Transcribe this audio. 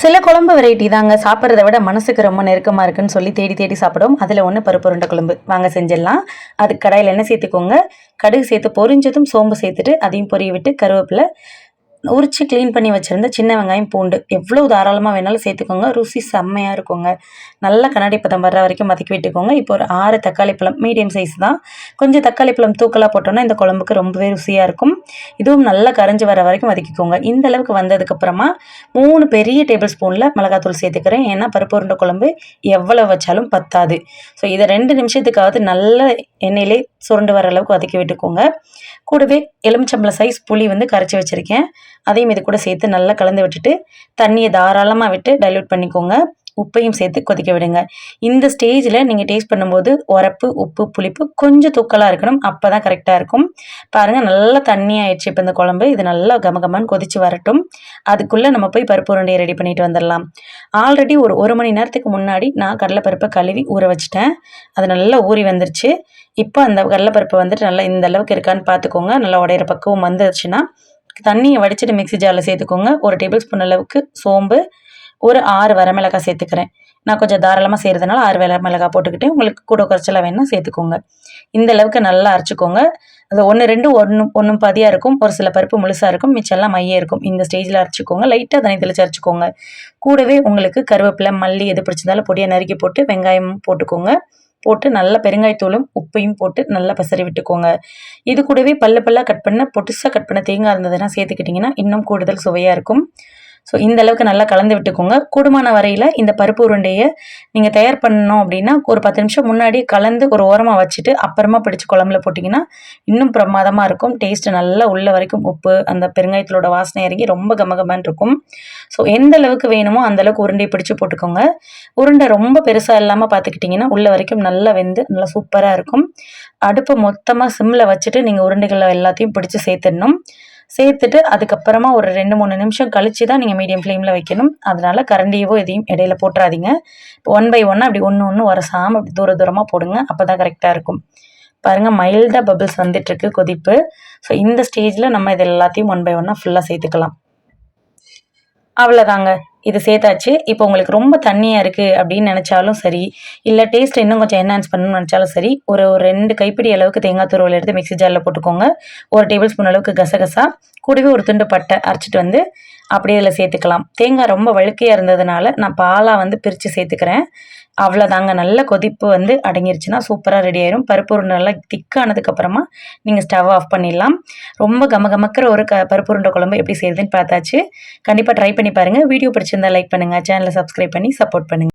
சில குழம்பு வெரைட்டி தாங்க. சாப்பிட்றத விட மனசுக்கு ரொம்ப நெருக்கமாக இருக்குன்னு சொல்லி தேடி தேடி சாப்பிடும் அதில் ஒன்று பருப்பு உருண்டை குழம்பு. வாங்க செஞ்சிடலாம். அதுக்கு கடாயில் எண்ணெய் சேர்த்துக்கோங்க. கடுகு சேர்த்து பொரிஞ்சதும் சோம்பு சேர்த்துட்டு அதையும் பொரிய விட்டு கருவேப்பிலை உரிச்சு க்ளீன் பண்ணி வச்சுருந்த சின்ன வெங்காயம் பூண்டு. எவ்வளோ தாராளமாக வேணாலும் சேர்த்துக்கோங்க. ருசி செம்மையாக இருக்குங்க. நல்ல கண்ணாடி பதம் வர்ற வரைக்கும் வதக்கி விட்டுக்கோங்க. இப்போ ஒரு ஆறு தக்காளி பழம் மீடியம் சைஸ் தான். கொஞ்சம் தக்காளி பழம் தூக்கலாக போட்டோன்னா இந்த குழம்புக்கு ரொம்பவே ருசியாக இருக்கும். இதுவும் நல்லா கரைஞ்சி வர வரைக்கும் வதக்கிக்கோங்க. இந்த அளவுக்கு வந்ததுக்கப்புறமா மூணு பெரிய டேபிள் ஸ்பூனில் மிளகாத்தூள் சேர்த்துக்கிறேன். ஏன்னா பருப்பு உருண்டை குழம்பு எவ்வளோ வச்சாலும் பத்தாது. ஸோ இதை ரெண்டு நிமிஷத்துக்காவது நல்ல எண்ணெயிலே சுருண்டு வர அளவுக்கு வதக்கி விட்டுக்கோங்க. கூடவே எலுமிச்சம்பழம் சைஸ் புளி வந்து கரைச்சி வச்சுருக்கேன். அதையும் இது கூட சேர்த்து நல்லா கலந்து விட்டுட்டு தண்ணியை தாராளமாக விட்டு டைல்யூட் பண்ணிக்கோங்க. உப்பையும் சேர்த்து கொதிக்க விடுங்க. இந்த ஸ்டேஜில் நீங்கள் டேஸ்ட் பண்ணும்போது உரப்பு உப்பு புளிப்பு கொஞ்சம் தூக்கலாக இருக்கணும். அப்போ தான் கரெக்டாக இருக்கும். பாருங்கள் நல்லா தண்ணி ஆயிடுச்சு இப்போ இந்த குழம்பு. இது நல்லா கமகமான்னு கொதிச்சு வரட்டும். அதுக்குள்ளே நம்ம போய் பருப்பு உருண்டையை ரெடி பண்ணிட்டு வந்துடலாம். ஆல்ரெடி ஒரு ஒரு மணி நேரத்துக்கு முன்னாடி நான் கடலைப்பருப்பை கழுவி ஊற வச்சுட்டேன். அது நல்லா ஊறி வந்துருச்சு. இப்போ அந்த கடலைப்பருப்பு வந்துட்டு நல்லா இந்த அளவுக்கு இருக்கான்னு பார்த்துக்கோங்க. நல்லா உடையிற பக்குவம் வந்துருச்சுன்னா தண்ணியை வடிச்சிட்டு மிக்ஸி ஜாரில் சேர்த்துக்கோங்க. ஒரு டேபிள் ஸ்பூன் அளவுக்கு சோம்பு ஒரு ஆறு வரமிளகாய் சேர்த்துக்கிறேன். நான் கொஞ்சம் தாராளமாக செய்கிறதுனால ஆறு வேலை மிளகாய் போட்டுக்கிட்டு உங்களுக்கு கூட குறைச்சலாக வேணால் சேர்த்துக்கோங்க. இந்த அளவுக்கு நல்லா அரைச்சிக்கோங்க. அது ஒன்று ரெண்டு ஒன்று ஒன்றும் பதியாக இருக்கும். ஒரு சில பருப்பு முழுசாக இருக்கும். மிச்சம்லாம் மையம் இருக்கும். இந்த ஸ்டேஜில் அரைச்சிக்கோங்க. லைட்டாக தனி தெளிச்சு அரைச்சிக்கோங்க. கூடவே உங்களுக்கு கருவேப்பிலை மல்லி எது பிடிச்சிருந்தாலும் பொடியாக நறுக்கி போட்டு வெங்காயம் போட்டுக்கோங்க. போட்டு நல்லா பெருங்காயத்தூளும் உப்பையும் போட்டு நல்லா பசறி விட்டுக்கோங்க. இது கூடவே பல்லு பல்லாக கட் பண்ண பொட்டுசாக கட் பண்ண தேங்காய் இருந்ததுன்னா சேர்த்துக்கிட்டிங்கன்னா இன்னும் கூடுதல் சுவையாக இருக்கும். ஸோ இந்த அளவுக்கு நல்லா கலந்து விட்டுக்கோங்க. கூடுமான வரையில் இந்த பருப்பு உருண்டையை நீங்கள் தயார் பண்ணணும் அப்படின்னா ஒரு பத்து நிமிஷம் முன்னாடி கலந்து ஒரு ஓரமாக வச்சுட்டு அப்புறமா பிடிச்சி குழம்புல போட்டிங்கன்னா இன்னும் பிரமாதமாக இருக்கும். டேஸ்ட்டு நல்லா உள்ள வரைக்கும் உப்பு அந்த பெருங்காயத்தோட வாசனை இறங்கி ரொம்ப கமகமான் இருக்கும். ஸோ எந்த அளவுக்கு வேணுமோ அந்த அளவுக்கு உருண்டையை பிடிச்சி போட்டுக்கோங்க. உருண்டை ரொம்ப பெருசாக இல்லாமல் பார்த்துக்கிட்டிங்கன்னா உள்ள வரைக்கும் நல்லா வெந்து நல்லா சூப்பராக இருக்கும். அடுப்பை மொத்தமாக சிம்மில் வச்சுட்டு நீங்கள் உருண்டைகளை எல்லாத்தையும் பிடிச்சி சேர்த்துடணும். சேர்த்துட்டு அதுக்கப்புறமா ஒரு ரெண்டு மூணு நிமிஷம் கழிச்சு தான் நீங்கள் மீடியம் ஃப்ளேமில் வைக்கணும். அதனால கரண்டியவோ எதையும் இடையில போட்டுறாதீங்க. இப்போ ஒன் பை ஒன்னாக அப்படி ஒன்று ஒன்று வரசாமல் அப்படி தூர தூரமாக போடுங்க. அப்போ தான் கரெக்டாக இருக்கும். பாருங்கள் மைல்டாக பபிள்ஸ் வந்துட்டுருக்கு கொதிப்பு. ஸோ இந்த ஸ்டேஜில் நம்ம இது எல்லாத்தையும் ஒன் பை ஒன்னாக ஃபுல்லாக சேர்த்துக்கலாம். அவ்வளோதாங்க இது சேர்த்தாச்சு. இப்போ உங்களுக்கு ரொம்ப தண்ணியாக இருக்குது அப்படின்னு நினச்சாலும் சரி இல்லை டேஸ்ட் இன்னும் கொஞ்சம் என்ஹான்ஸ் பண்ணணும்னு நினச்சாலும் சரி ஒரு ஒரு ரெண்டு கைப்பிடி அளவுக்கு தேங்காய் துருவல் எடுத்து மிக்ஸி ஜாரில் போட்டுக்கோங்க. ஒரு டேபிள் ஸ்பூன் அளவுக்கு கசகசா கூடவே ஒரு துண்டு பட்டை அரைச்சிட்டு வந்து அப்படியே இதில் சேர்த்துக்கலாம். தேங்காய் ரொம்ப வழுக்கையாக இருந்ததுனால நான் பாலாக வந்து பிரித்து சேர்த்துக்கிறேன். அவ்வளோதாங்க. நல்ல கொதிப்பு வந்து அடங்கிருச்சுன்னா சூப்பராக ரெடி ஆயிரும். பருப்பு உருண்டை நல்லா திக்கானதுக்கப்புறமா நீங்கள் ஸ்டவ் ஆஃப் பண்ணிடலாம். ரொம்ப கம கமக்கிற ஒரு க பருப்பு உருண்டை குழம்பு எப்படி செய்யுதுன்னு பார்த்தாச்சு. கண்டிப்பாக ட்ரை பண்ணி பாருங்கள் வீடியோ பிடிச்சிருந்தா லைக் பண்ணுங்கள் சேனலை சப்ஸ்கிரைப் பண்ணி சப்போர்ட் பண்ணுங்கள்